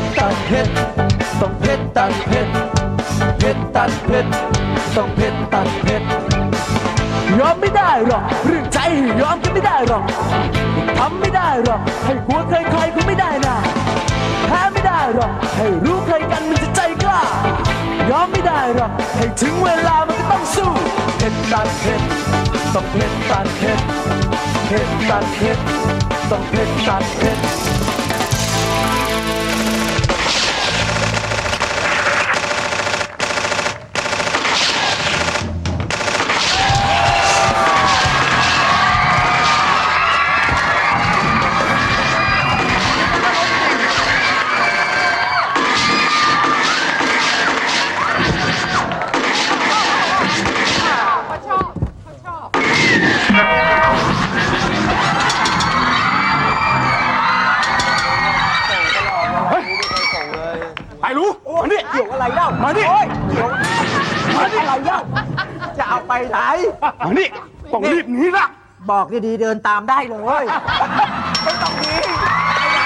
ชรตัดเพชรต้องเพชรตัดเพชรเพชรตัดเพชรต้องเพชรตัดเพชรยอมไม่ได้หรอกเรื่องใจยอมกันไม่ได้หรอกทำไม่ได้หรอกให้หัวใครใครก็ไม่ได้นะแพ้ไม่ได้หรอกให้รู้ใครกันมันจะใจกล้ายอมไม่ได้หรอกให้ถึงเวลามันก็ต้องสู้เพชรตัดเพชรต้องเพชรตัดเพชรเพชรตัดเพชรต้องเพชรตัดเพชร อะไรเล่าจะเอาไปไหนมานี่ต้องรีบหนีละบอกดีๆเดินตามได้เลยไม่ต้องหนีไปไหน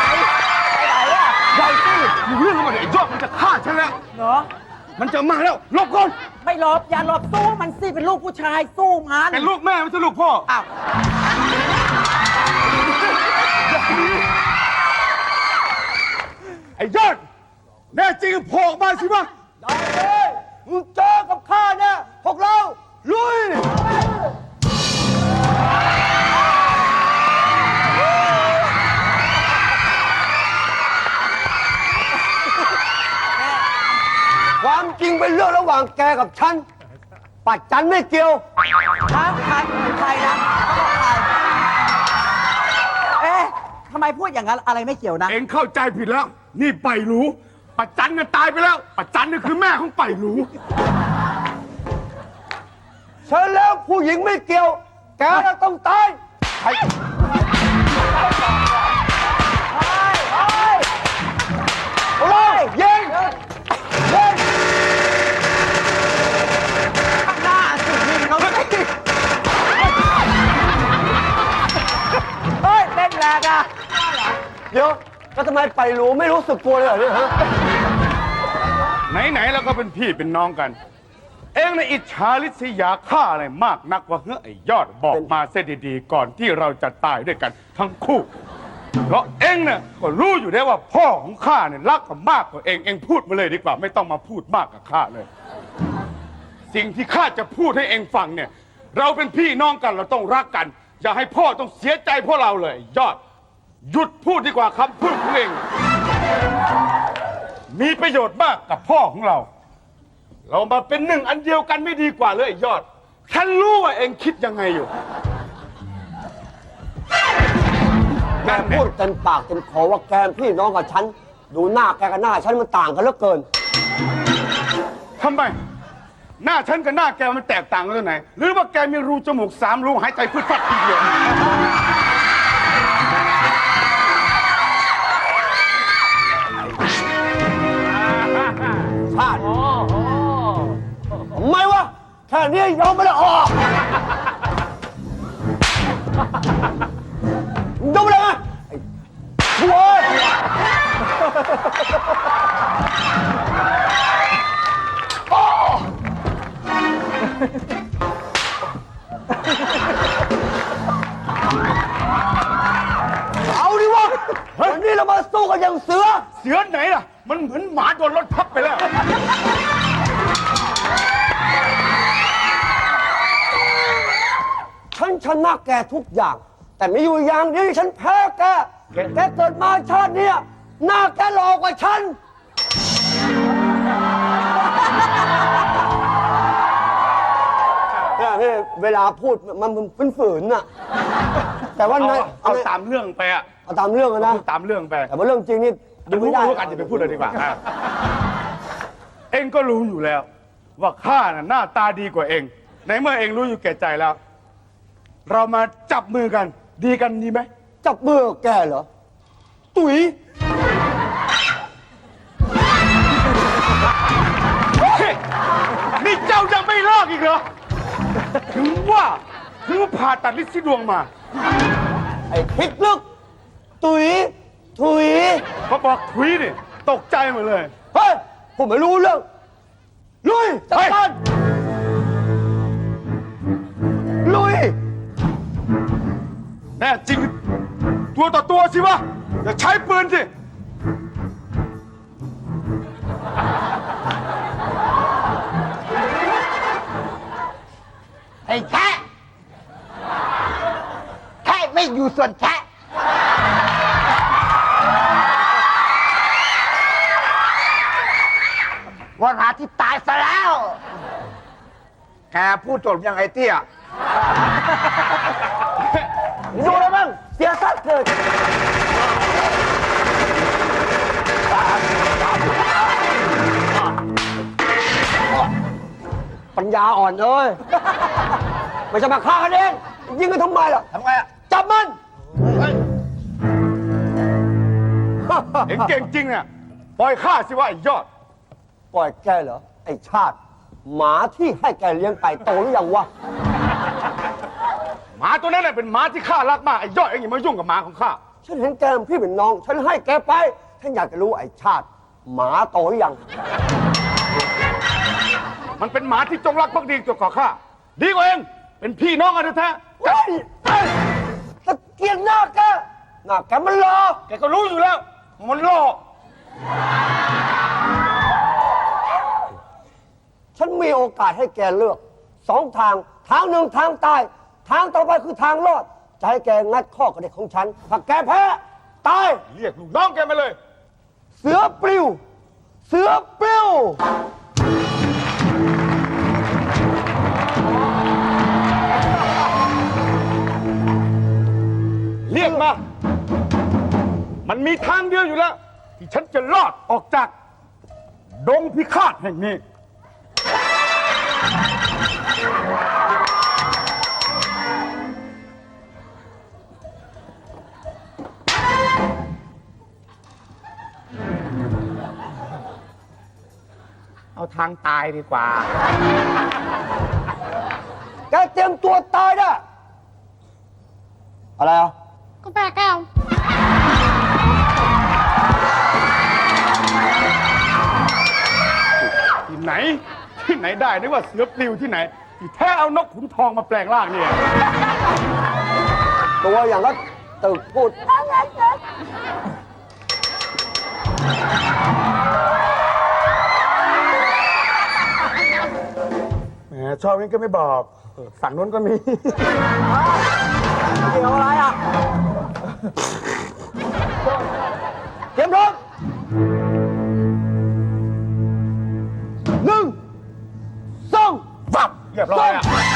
ไปไหนอะใหญ่สิอยู่เรื่องมันไอ้ยอดมันจะฆ่าฉันแล้วเนาะมันจะมาแล้วหลบก่อนไม่หลบอย่าหลบสู้มันสิเป็นลูกผู้ชายสู้มันเป็นลูกแม่ไม่ใช่ลูกพ่ออ้าวไอ้ยอดแน่จริงโผล่ออกมาสิวะได้เลย มึงเจอกับข้าเนี่ยพวกเราลุยความจริงเป็นเรื่องระหว่างแกกับฉัน ปัดจันไม่เกี่ยวครับใครใครนะเขาบอกใครเอ๊ะทำไมพูดอย่างนั้นอะไรไม่เกี่ยวนะ เองเข้าใจผิดแล้ว นี่ไปรู้ ปัจจันเนี่ยตายไปแล้วปัจจันเนี่ยคือแม่ของไปรู้ฉันแล้วผู้หญิงไม่เกี่ยว แกน่ะต้องตายไอ้เอาเลยยิงยิงหน้าสุดยิงเขาสิเฮ้ยเล่นแรงอะเดี๋ยวแล้วทำไมไปรู้ไม่รู้สึกกลัวเลยเหรอเนี่ยฮะ ไหนๆแล้วก็เป็นพี่เป็นน้องกัน เองในอิจฉาลิษยาฆ่าอะไรมากนักว่าเฮ้ยไอ้ยอดบอกมาเสียดีๆ ก่อนที่เราจะตายด้วยกันทั้งคู่ เพราะเองเนี่ยก็รู้อยู่ได้ว่าพ่อของข้าเนี่ยรักกับมากกว่าเองเองพูดมาเลยดีกว่า ไม่ต้องมาพูดมากกับข้าเลย สิ่งที่ข้าจะพูดให้เองฟังเนี่ย เราเป็นพี่น้องกันเราต้องรักกัน อย่าให้พ่อต้องเสียใจเพราะเราเลย ยอดหยุดพูดดีกว่าคำพูดของเอง มีประโยชน์มากกับพ่อของเรา เรามาเป็นหนึ่งอันเดียวกันไม่ดีกว่าเลยไอ้ยอด ฉันรู้ว่าเองคิดยังไงอยู่แกพูดเต็มปากเต็มคอว่าแกเป็นพี่น้องกับฉัน ดูหน้าแกกับหน้าฉันมันต่างกันเหลือเกิน ทำไม หน้าฉันกับหน้าแกมันแตกต่างกันตรงไหน หรือว่าแกมีรูจมูกสามรูหายใจพืดฟัดทีเดียว แค่นี้ยอมไม่ได้ออกยอมไม่ได้ไงไอ้ชั่วเอาดิวะวันนี้เรามาสู้กันอย่างเสือ เสือไหนล่ะ มันเหมือนหมาโดนรถทับไปแล้ว ชนะแกทุกอย่าง แต่มีอยู่อย่างเดียวที่ฉันแพ้แกแกเกิดมาชาติเนี้ยหน้าแกหลอกกว่าฉัน เนี่ยพี่เวลาพูดมันมันฝืนๆน่ะ แต่ว่าเอาในเอาตามเรื่องไปอะเอาตามเรื่องอะนะ พูดตามเรื่องไปแต่ว่าเรื่องจริงนี่จะรู้ไม่ได้รู้กันจะไปพูดเลยดีกว่าอะเองก็รู้อยู่แล้ว ว่าข้าน่ะหน้าตาดีกว่าเอง ในเมื่อเองรู้อยู่แก่ใจแล้ว เรามาจับมือกัน ดีกันดีไหม จับมือกับแกเหรอ ตุ๋ยเฮ้ยนี่เจ้ายังไม่เลิกอีกเหรอ ถึงว่าถึงว่าผ่าตัดลิซี่ดวงมาไอ้พริกลึก ตุ๋ย ถุย พอบอกทุยนี่ตกใจหมดเลย เฮ้ย ผมไม่รู้เรื่องลุยจัดการ น่จริง ตัวต่อตัวสิวะ อย่าใช้ปืนสิ ไอ้แค่แค่ไม่อยู่ส่วนแค่วันหาที่ตายซะแล้ว แกพูดจบยังไงเตี้ย ดูแล้วมั้งเสียสัตว์เกิดปัญญาอ่อนเอ้ยไม่ใช่มาฆ่ากันเองยิงกันทำไมล่ะทำไงอะจับมันเห็นเก่งจริงเนี่ยปล่อยข้าสิวะไอ้ยอด ปล่อยแกเหรอ ไอ้ชาติ หมาที่ให้แกเลี้ยงไปโตหรือยังวะห มาตัวนั้นน่ะเป็นหมาที่ข้ารักมากไอ้ยอดเองอย่ามายุ่งกับหมาของข้าฉันเห็นแกเป็นพี่เป็นน้อง ฉันให้แกไป ฉันอยากจะรู้ไอ้ชาติ หมาโตหรือยัง มันเป็นหมาที่จงรักภักดีตัวก่อข้าดีกว่าเองเป็นพี่น้องกันแท้เฮ้ยเฮ้ยตะเกียงหน้าแกหน้าแกมันหลอกๆแกก็รู้อยู่แล้ว มันหลอกฉันมีโอกาสให้แกเลือกสองทางทางหนึ่งทางตาย ทางต่อไปคือทางรอดจะให้แกงัดข้อกระเด็กของฉันถ้าแกแพ้ตาย เรียกลูกน้องแกมาเลย เสือปลิว เสือปลิว เรียกมา มันมีทางเดียวอยู่แล้ว ที่ฉันจะรอดออกจาก ดงพิฆาตแห่งนี้ เอาทางตายดีกว่า แกเตรียมตัวตายได้อะไรอะกาแฟแก้วที่ไหน ที่ไหนได้นึกว่าเสือปลิวที่ไหนที่แท้เอานกขุนทองมาแปลงร่างเนี่ยตัวอย่างก็ตึกพูด ชอบงั้นก็ไม่บอกฝั่งนู้นก็มี เกี่ยวอะไรอะเตรียมพร้อมหนึ่งสองฟับเรียบร้อยอะ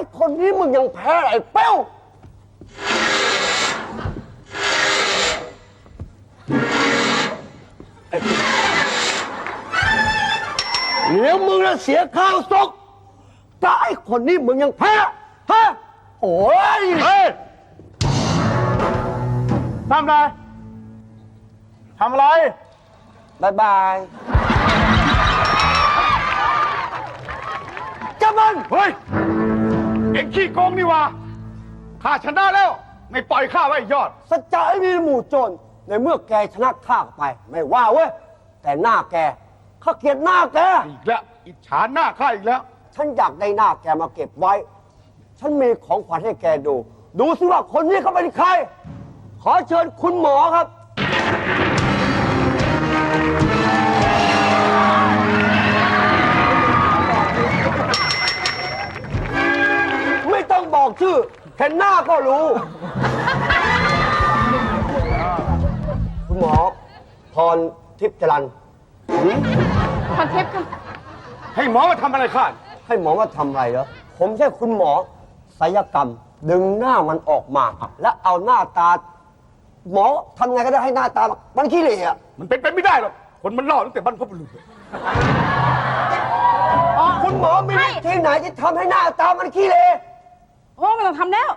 อ้คนนี้มึงยังแพ้ไอ้เป้วเดี๋ยวมึงจะเสียข้าวซกแต่ไอ้คนนี้มึงยังแพ้ฮะโอ้ยเฮ้ยทำอะไรทำอะไร บายบายจับมัน เฮ้ย เอ็งขี้โกงนี่หว่าข้าชนะแล้ว ไม่ปล่อยข้าไว้ยอด สัจจะไอ้มีหมู่โจรในเมื่อแกชนะข้าไป ไม่ว่าเว้ย แต่หน้าแกข้าเกลียดหน้าแก อีกแล้วอิจฉาหน้าข้าอีกแล้ว ฉันอยากได้หน้าแกมาเก็บไว้ ฉันมีของขวัญให้แกดู ดูสิว่าคนนี้เขาเป็นใคร ขอเชิญคุณหมอครับ บอกชื่อเห็นหน้าก็รู้ คุณหมอพรทิพย์จรันพรทิพย์ค่ะ ให้หมอมาทำอะไรข้าให้หมอมาทำอะไรเหรอ ผมใช่คุณหมอศัลยกรรม ดึงหน้ามันออกมา แล้วเอาหน้าตา หมอทำไงก็ได้ให้หน้าตามันขี้เหร่อะมันเป็นไปไม่ได้หรอก คนมันหล่อตั้งแต่บรรพบุรุษคุณหมอมีวิธีไหนที่ทำให้หน้าตามันขี้เหร่ โอ้ไม่ต้องทำแล้ว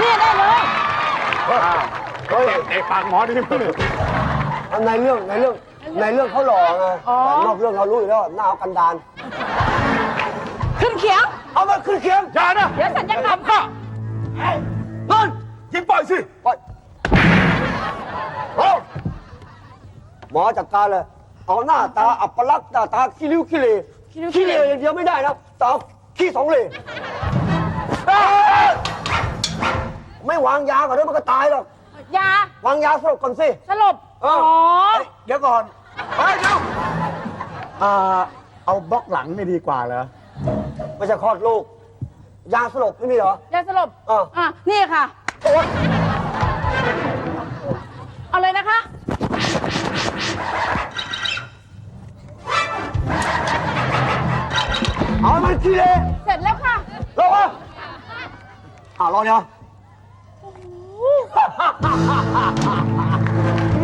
นี่ได้เลยเฮ้ยเตะปากหมอดิมึงเอาในเรื่องในเรื่องในเรื่องเขาหล่อไงอ๋อแต่นอกเรื่องเรารู้อยู่แล้วหน้าเขากันดานขึ้นเขียง เอามาขึ้นเคียงอย่านะเดี๋ยวสัญญกรรมข้านั่นยิงปล่อยสิไปเอาหมอจัดการเลย เอาหน้าตาอัปลักษณ์หน้าตาขี้ริ้วขี้เลขี้เลอย่างเดียวไม่ได้นะตาขี้สองเล ไม่วางยาก่อนเดี๋ยวมันก็ตายหรอก ยา วางยาสลบก่อนสิ สลบเออ๋ออเดี๋ยวก่อนเฮ้ยเดี๋ยวอ่าเอาบล็อกหลังไม่ดีกว่าเหรอไม่ใช่คลอดลูก ยาสลบไม่มีเหรอ ยาสลบเอออ่อะนี่ค่ะ โอ๊ยเอาเลยนะคะ เอามันขี้เลเสร็จแล้วค่ะรอวะอ่ารอเนี่ย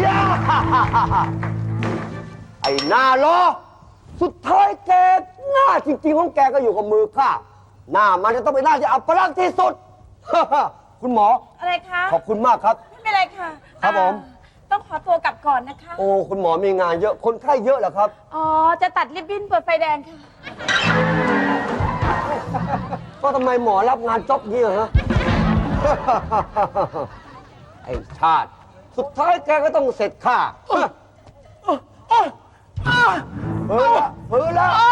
ยาไอ้หน้ารอสุดท้ายแกหน้าจริงๆของแกก็อยู่กับมือข้าหน้ามันจะต้องเป็นหน้าที่อัปลักษณ์ที่สุด คุณหมอ อะไรคะขอบคุณมากครับ ไม่เป็นไรค่ะครับผม อ่าต้องขอตัวกลับก่อนนะคะ โอ้คุณหมอมีงานเยอะคนไข้เยอะเหรอครับ อ๋อ จะตัดริบบิ้นเปิดไฟแดงค่ะ ก็ทำไมหมอรับงานจ็อบนี้อะฮะ ไอ้ชาติ สุดท้ายแกก็ต้องเสร็จข้าเฮ้ยละเฮ้ยละไอ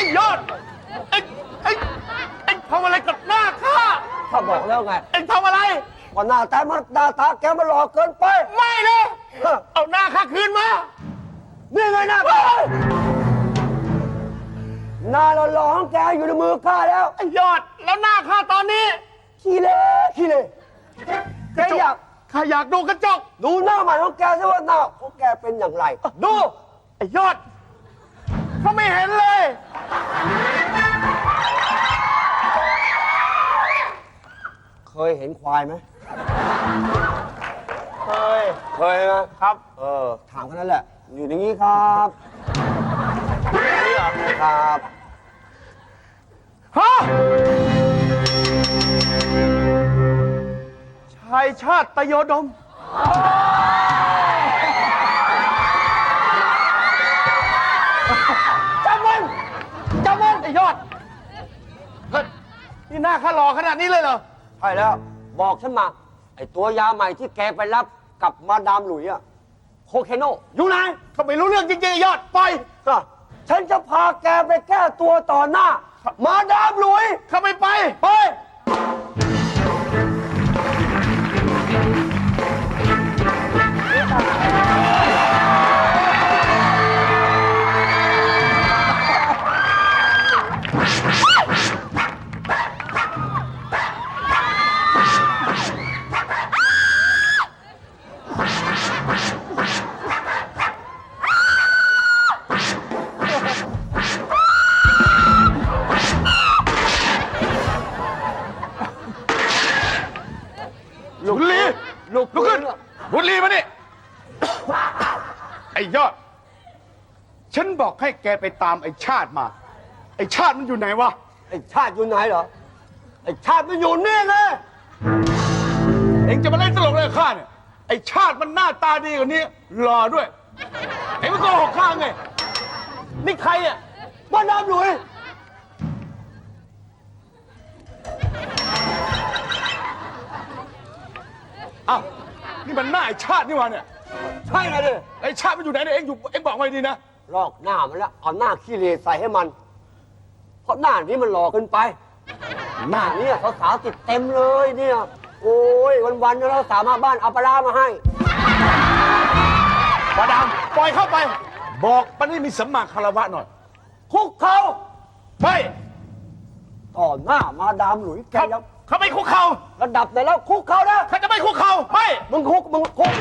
้ยอดไอ้ไอ้ไอ้ทำอะไรกับหน้าข้า ข้าบอกแล้วไงไอ้ทำอะไร ว่าหน้าตามันหน้าตาแกมันหล่อเกินไปไม่นะ ฮะเอาหน้าข้าคืนมา นี่ไงหน้าตาหน้าหล่อๆของแกอยู่ในมือข้าแล้วไอ้ยอด แล้วหน้าข้าตอนนี้ขี้เละขี้เละแกอยากข้าอยากดูกระจก ดูหน้าใหม่ของแกซิว่าหน้าของแกเป็นอย่างไรดู ไอ้ยอดเขาไม่เห็นเลย เคยเห็นควายไหม เคย เคยไหมครับ เออ ถามแค่นั้นแหละ อยู่อย่างนี้ครับครับฮะชายชาติตยโดมจำมันจำมันไอ้ยอดเฮ้ยนี่หน้าข้าหล่อขนาดนี้เลยเหรอ ใช่แล้ว บอกฉันมา ไอตัวยาใหม่ที่แกไปรับกับมาดามหลุยอะโคเคโนอยู่ไหนเขาไม่รู้เรื่องจริงๆไอ้ยอดปล่อยก็ฉันจะพาแกไปแก้ตัวต่อหน้า มาดามหลุย เขาไม่ไป ไป ไอ้ยอด ฉันบอกให้แกไปตามไอ้ชาติมา ไอ้ชาติมันอยู่ไหนวะ ไอชาติอยู่ไหนเหรอ ไอชาติมันอยู่นี่ไงเอ็งจะมาเล่นตลกเลยกับข้าเนี่ย ไอ้ชาติมันหน้าตาดีกว่านี้หล่อด้วยเอ็งมันโกหกข้าไง นี่ใครอะมาดามหลุยอ้าวนี่มันหน้าไอ้ชาตินี่หวะเนี่ย ใช่ไงดิไอ้ชาติมันอยู่ไหนเนี่ยเอ็งอยู่เอ็งบอกมาดีนะลอกหน้ามันแล้วเอาหน้าขี้เลใส่ให้มัน เพราะหน้านี้มันหล่อเกินไป หน้านี้สาวๆติดเต็มเลยเนี่ย โอ้ยวันๆเราสาวมาบ้านเอาปลาร้ามาให้มาดามปล่อยเข้าไป บอกมันให้มีสัมมาคารวะหน่อยคุกเขาไม่ต่อหน้ามาดามหลุยแกเขายัง เขาไม่คุกเข่าระดับไหนแล้วคุกเขานะเขาจะไม่คุกเข่าไม่มึงคุกมึงคุก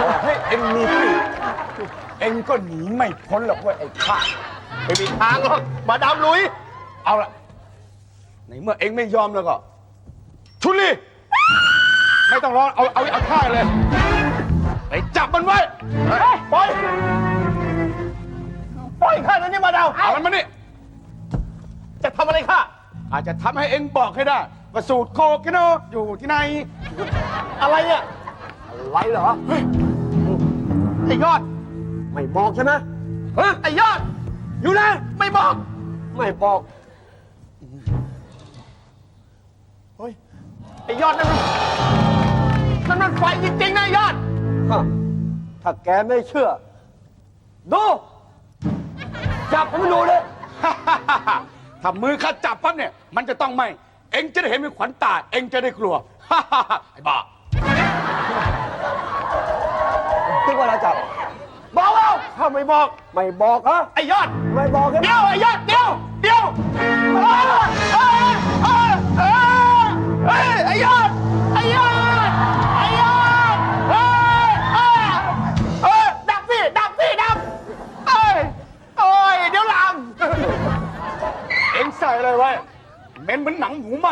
บอกให้เอ็งมีปีกเอ็งก็หนีไม่พ้นหรอกเว้ยไอ้ข้าไม่มีทางหรอกมาดามลุย เอาละในเมื่อเอ็งไม่ยอมแล้วก็ ชุนลีไม่ต้องรอเอาเอาเอาท่าเลยไปจับมันไว้ปล่อยปล่อยข้านั้นนี่มาดาวเอามันมานี่ จะทำอะไรข้าอาจจะทำให้เองบอกให้ได้ว่าสูตรโคเคนโนอยู่ที่ไหน อะไรเนี่ยไรเหรอไอ้ยอด ไม่บอกใช่ไหมฮะไอ้ยอด อยู่ไหนไม่บอก ไม่บอกเฮ้ยไอ้ยอดนั่นมันนั่นมันไฟจริงๆนะไอ้ยอด ฮะถ้าแกไม่เชื่อ ดู จับผมดูเลย ถ้ามือข้าจับปั๊บเนี่ย มันจะต้องไหมเองจะได้เห็นเป็นขวัญตา เองจะได้กลัว ไอ้บ้าคิดว่าเราจับบอกแล้วถ้าไม่บอกไม่บอกฮะไอ้ยอด ไม่บอกใช่ไหมเดี๋ยวไอ้ยอดเดี๋ยวเดี๋ยวเอ้ยเอ้ยเอ้ยเอ้ย องใส่อะไรไว้เหม็นเหมือนหนังหมูไหม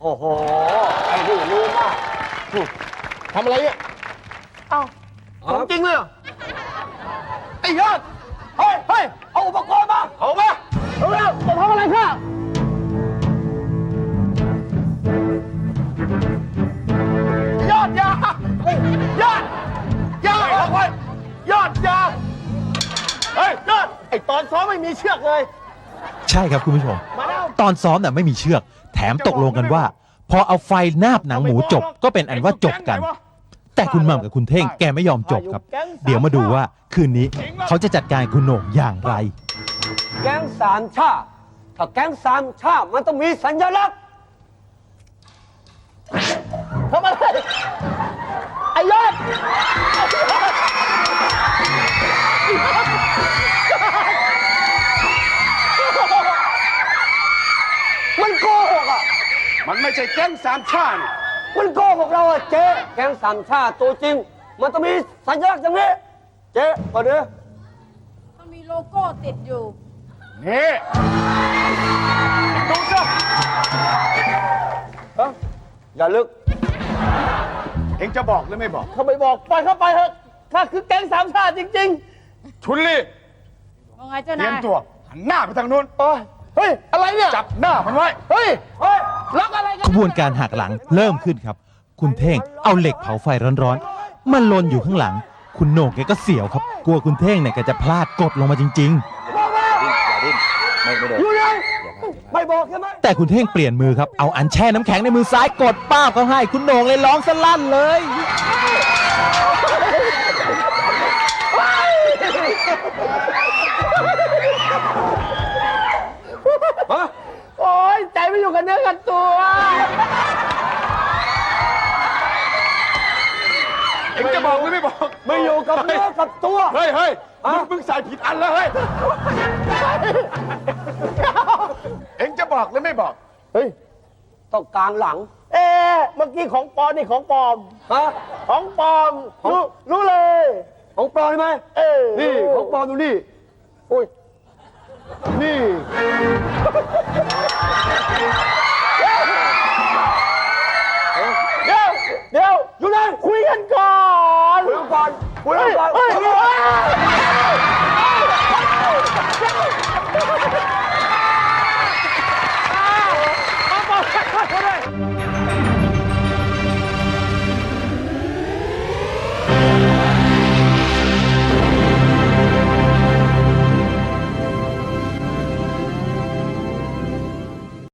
โอ้โห ไอ้นี่รู้มากทำอะไรเนี่ยเอ้าของจริงเลยเหรอไอ้ยอดเฮ้ยเฮ้ยเอาอุปกรณ์มาเอามาเอาเร็วจะทำอะไรข้ายอดยาเฮ้ยยอดยาเอาไว้ยอดยาเฮ้ยยอดไอตอนซ้อมไม่มีเชือกเลย ใช่ครับคุณผู้ชมมาแล้วตอนซ้อมน่ะไม่มีเชือก แถมตกลงกันว่า พอเอาไฟนาบหนังหมูจบก็เป็นอันว่าจบกัน แต่คุณหม่ำกับคุณเท่งแกไม่ยอมจบครับ เดี๋ยวมาดูว่าคืนนี้เขาจะจัดการคุณโหน่งอย่างไร แก๊งสามชาติถ้าแก๊งสามชาติมันต้องมีสัญลักษณ์ทำอะไรไอยอด มันไม่ใช่แก๊งสามชาติ มันโกหกเราอะเจ๊แก๊งสามชาติตัวจริง มันต้องมีสัญลักษณ์อย่างนี้ เจ๊มาดูมันมีโลโก้ติดอยู่ นี่ดูสิฮะอย่าลึกเองจะบอกหรือไม่บอก เขาไม่บอกปล่อยเข้าไปเถอะข้าคือแก๊งสามชาติจริง ชุนลี่ว่าไงเจ้าเตรียนามยตัวหันหน้าไปทางนู้น ๆโอ้ยเฮ้ย อะไรเนี่ย จับหน้ามันไว้ เฮ้ย เฮ้ย ล็อกอะไรกันขบวนการหักหลังเริ่มขึ้นครับ คุณเท่งเอาเหล็กเผาไฟร้อนๆมันลนอยู่ข้างหลัง คุณโหน่งแกก็เสียวครับ กลัวคุณเท่งเนี่ยแกจะพลาดกดลงมาจริงอยู่ไหนไม่บอกใช่ไหมๆ แต่คุณเท่งเปลี่ยนมือครับเอาอันแช่น้ำแข็งในมือซ้ายกดป้าบเขาให้ คุณโหน่งเลยร้องสลั่นเลยโอ้ย ใจไม่อยู่กับเนื้อกับตัว เองจะบอกหรือไม่บอกไม่อยู่กับเนื้อกับตัว เฮ้ยเฮ้ยมึงฮะมึงใส่ผิดอันแล้วเฮ้ย เองจะบอกหรือไม่บอก เฮ้ยต้องกลางหลัง เอ๊ะเมื่อกี้ของปลอมนี่ของปลอม ฮะ ของปลอม รู้รู้เลย ของปลอมใช่ไหมเอ้ยนี่ของปลอมดูนี่อุ้ย นี่ เดี๋ยวเดี๋ยวอยู่นั่นคุยกันก่อน คุยกันก่อนคุยกันก่อน